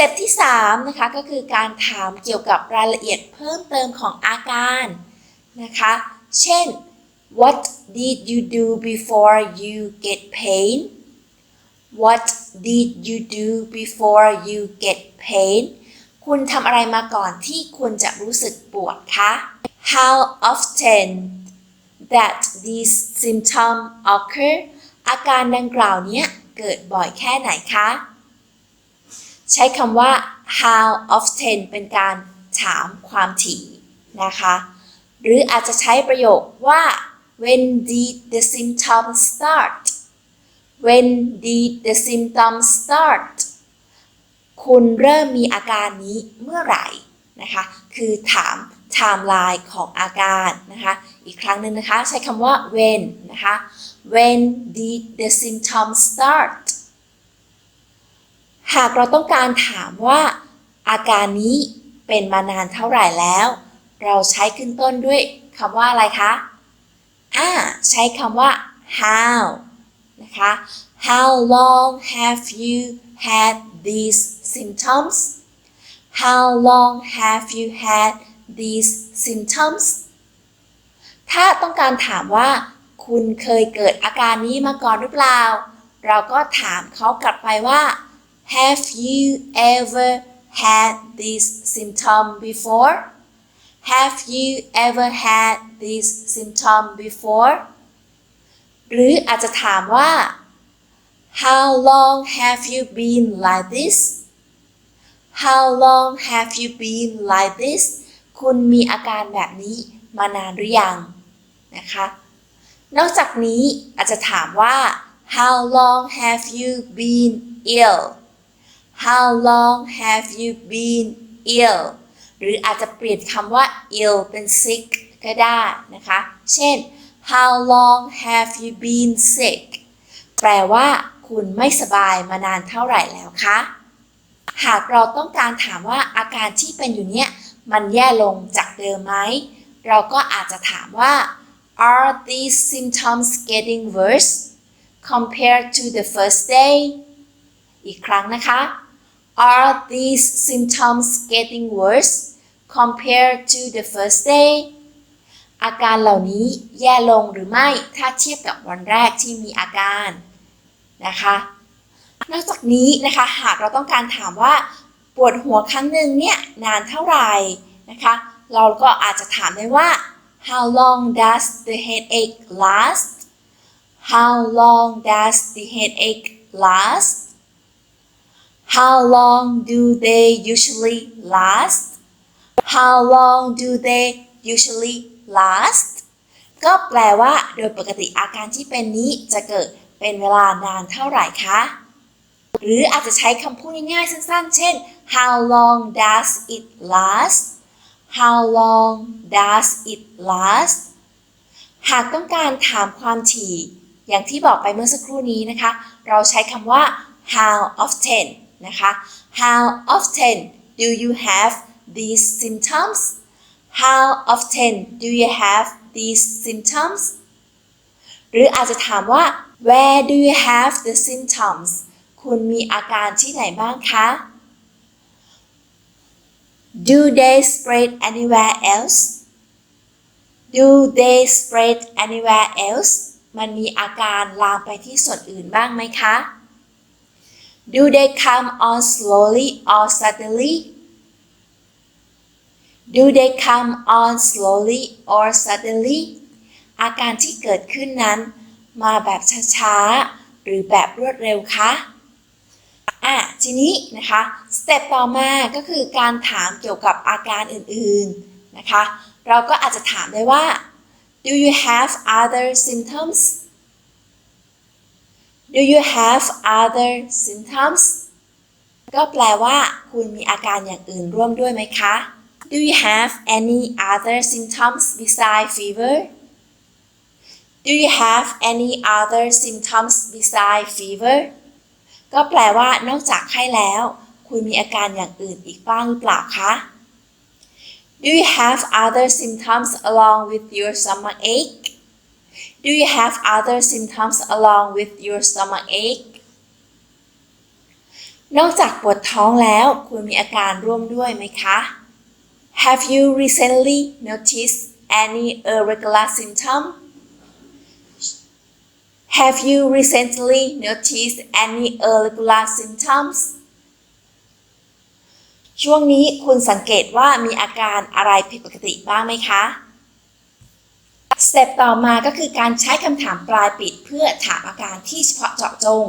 ต็ปที่ 3 นะคะ ก็คือการถามเกี่ยวกับรายละเอียดเพิ่มเติมของอาการนะคะ เช่น what did you do before you get pain what did you do before you get pain คุณทำอะไรมาก่อนที่คุณจะรู้สึกปวดคะ how often that these symptoms occur อาการดังกล่าวนี้เกิดบ่อยแค่ไหนคะ ใช้คำว่า how often เป็นการถามความถี่นะคะ หรืออาจจะใช้ประโยคว่า when did the symptoms start when did the symptoms start คุณเริ่มมีอาการนี้เมื่อไหร่นะคะ คือถาม timeline ของอาการนะคะ อีกครั้งหนึ่งนะคะ ใช้คำว่า when นะคะ when did the symptoms start หากเราต้องการถามว่าอาการนี้เป็นมานานเท่าไหร่แล้ว เราใช้ขึ้นต้นด้วยคำว่าอะไรคะอ่าใช้คำว่า how นะคะ how long have you had these symptoms how long have you had these symptoms ถ้าต้องการถามว่า คุณเคยเกิดอาการนี้มาก่อนหรือเปล่า เราก็ถามเขากลับไปว่า Have you ever had this symptom before? Have you ever had this symptom before? หรืออาจจะถามว่า How long have you been like this? How long have you been like this? คุณมีอาการแบบนี้มานานหรือยังนะคะ นอกจากนี้อาจจะถามว่า How long have you been ill? How long have you been ill หรืออาจจะเปลี่ยนคำว่า ill เป็น sick ก็ได้นะคะ เช่น How long have you been sick แปลว่า คุณไม่สบายมานานเท่าไหร่แล้วคะ หากเราต้องการถามว่าอาการที่เป็นอยู่เนี้ยมันแย่ลงจากเดิมไหม เราก็อาจจะถามว่า Are these symptoms getting worse compared to the first day อีกครั้งนะคะ Are these symptoms getting worse compared to the first day อาการเหล่านี้แย่ลงหรือไม่ถ้าเทียบกับวันแรกที่มีอาการนะคะ นอกจากนี้นะคะหากเราต้องการถามว่าปวดหัวครั้งหนึ่งเนี่ยนานเท่าไหร่นะคะ เราก็อาจจะถามได้ว่า How long does the headache last How long does the headache last How long do they usually last How long do they usually last ก็แปลว่าโดยปกติอาการที่เป็นนี้จะเกิดเป็นเวลานานเท่าไหร่คะ หรืออาจจะใช้คำพูดง่ายๆสั้นๆ เช่น How long does it last How long does it last หากต้องการถามความถี่ อย่างที่บอกไปเมื่อสักครู่นี้นะคะ เราใช้คำว่า how often นะคะ How often do you have these symptoms How often do you have these symptoms หรืออาจจะถามว่า Where do you have the symptoms คุณมีอาการที่ไหนบ้างคะ Do they spread anywhere else Do they spread anywhere else มันมีอาการลามไปที่ส่วนอื่นบ้างไหมคะ Do they come on slowly or suddenly Do they come on slowly or suddenly อาการที่เกิดขึ้นนั้น มาแบบช้าๆ หรือแบบรวดเร็วคะอะทีนี้นะคะสเต็ปต่อมาก็คือการถามเกี่ยวกับอาการอื่นๆนะคะ เราก็อาจจะถามได้ว่า Do you have other symptoms Do you have other symptoms ก็แปลว่า คุณมีอาการอย่างอื่นร่วมด้วยไหมคะ Do you have any other symptoms besides fever Do you have any other symptoms besides fever ก็แปลว่านอกจากไข้แล้ว คุณมีอาการอย่างอื่นอีกบ้างหรือเปล่าคะ Do you have other symptoms along with your stomach ache Do you have other symptoms along with your stomach ache นอกจากปวดท้องแล้วคุณมีอาการร่วมด้วยไหมคะ Have you recently noticed any irregular symptom Have you recently noticed any irregular symptoms ช่วงนี้คุณสังเกตว่ามีอาการอะไรผิดปกติบ้างไหมคะ สเต็ปต่อมาก็คือการใช้คำถามปลายปิดเพื่อถามอาการที่เฉพาะเจาะจง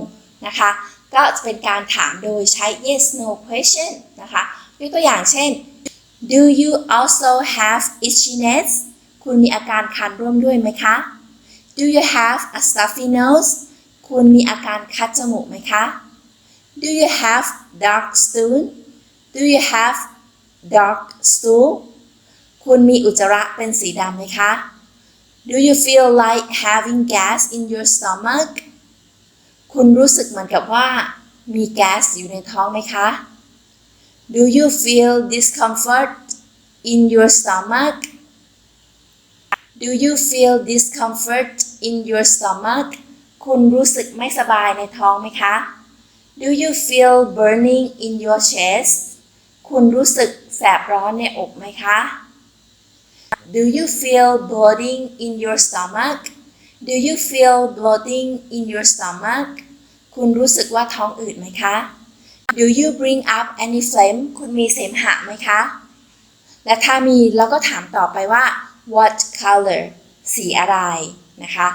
นะคะ ก็จะเป็นการถามโดยใช้ yes no question นะคะยกตัวอย่างเช่น Do you also have itchiness คุณมีอาการคันร่วมด้วยไหมคะ Do you have a stuffy nose คุณมีอาการคัดจมูกไหมคะ Do you have dark stool Do you have dark stool คุณมีอุจจาระเป็นสีดำไหมคะ Do you feel like having gas in your stomach คุณรู้สึกเหมือนกับว่ามีแก๊สอยู่ในท้องไหมคะ Do you feel discomfort in your stomach Do you feel discomfort in your stomach คุณรู้สึกไม่สบายในท้องไหมคะ Do you feel burning in your chest คุณรู้สึกแสบร้อนในอกไหมคะ Do you feel bloating in your stomach Do you feel bloating in your stomach คุณรู้สึกว่าท้องอืดไหมคะ Do you bring up any phlegm คุณมีเสมหะไหมคะ และถ้ามีเราก็ถามต่อไปว่า what color สีอะไรนะคะ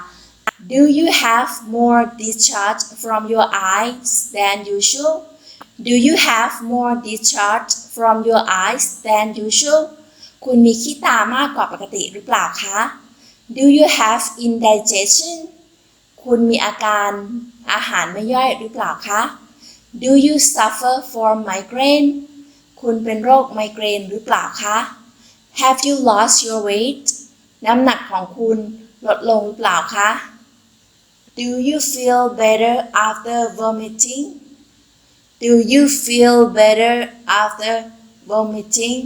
Do you have more discharge from your eyes than usual Do you have more discharge from your eyes than usual คุณมีขี้ตามากกว่าปกติหรือเปล่าคะ Do you have indigestion คุณมีอาการอาหารไม่ย่อยหรือเปล่าคะ Do you suffer from migraine คุณเป็นโรคไมเกรนหรือเปล่าคะ Have you lost your weight น้ำหนักของคุณลดลงหรือเปล่าคะ Do you feel better after vomiting Do you feel better after vomiting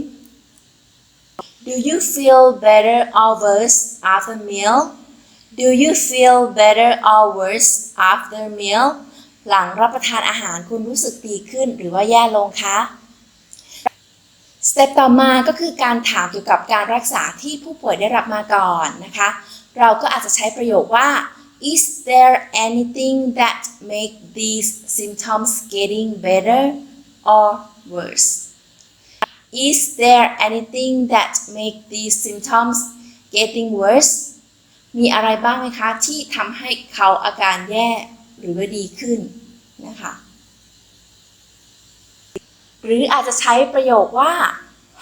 Do you feel better or worse after meal Do you feel better or worse after meal หลังรับประทานอาหารคุณรู้สึกดีขึ้นหรือว่าแย่ลงคะ สเต็ปต่อมาก็คือการถามเกี่ยวกับการรักษาที่ผู้ป่วยได้รับมาก่อนนะคะ เราก็อาจจะใช้ประโยคว่า Is there anything that make these symptoms getting better or worse Is there anything that make these symptoms getting worse มีอะไรบ้างไหมคะ ที่ทำให้เขาอาการแย่หรือว่าดีขึ้นนะคะ หรืออาจจะใช้ประโยคว่า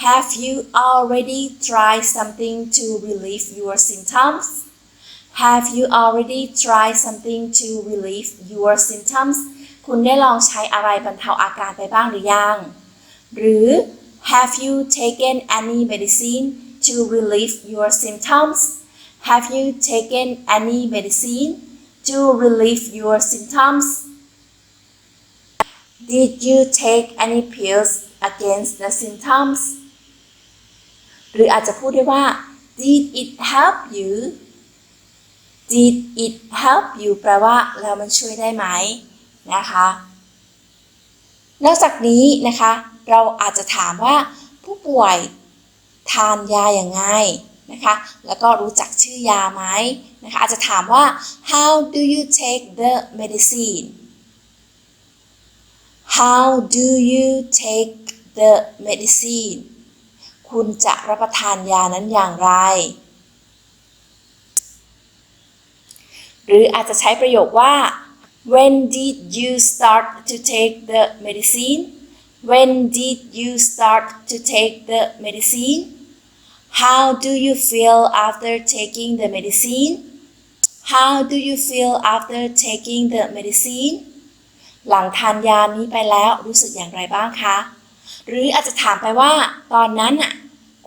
Have you already tried something to relieve your symptoms Have you already tried something to relieve your symptoms คุณได้ลองใช้อะไรบรรเทาอาการไปบ้างหรือยัง หรือ Have you taken any medicine to relieve your symptoms Have you taken any medicine to relieve your symptoms Did you take any pills against the symptoms หรืออาจจะพูดได้ว่า Did it help you Did it help you แปลว่าแล้วมันช่วยได้ไหมนะคะ นอกจากนี้นะคะเราอาจจะถามว่าผู้ป่วยทานยาอย่างไงนะคะแล้วก็รู้จักชื่อยาไหมนะคะอาจจะถามว่า how do you take the medicine how do you take the medicine คุณจะรับประทานยานั้นอย่างไร หรืออาจจะใช้ประโยคว่า when did you start to take the medicine when did you start to take the medicine how do you feel after taking the medicine how do you feel after taking the medicine หลังทานยานี้ไปแล้วรู้สึกอย่างไรบ้างคะ หรืออาจจะถามไปว่าตอนนั้นน่ะ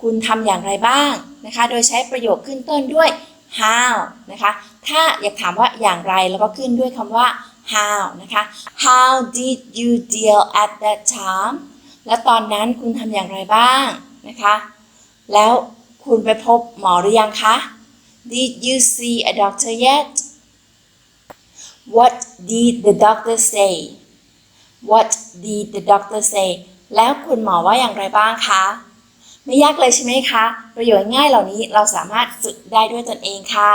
คุณทำอย่างไรบ้างนะคะ โดยใช้ประโยคขึ้นต้นด้วย how นะคะ ถ้าอยากถามว่าอย่างไรแล้วก็ขึ้นด้วยคำว่า how นะคะ how did you deal at that time แล้วตอนนั้นคุณทำอย่างไรบ้างนะคะ แล้วคุณไปพบหมอหรือยังคะ Did you see a doctor yet What did the doctor say What did the doctor say แล้วคุณหมอว่าอย่างไรบ้างคะ ไม่ยากเลยใช่ไหมคะ ประโยชน์ง่ายเหล่านี้เราสามารถฝึกได้ด้วยตนเองค่ะ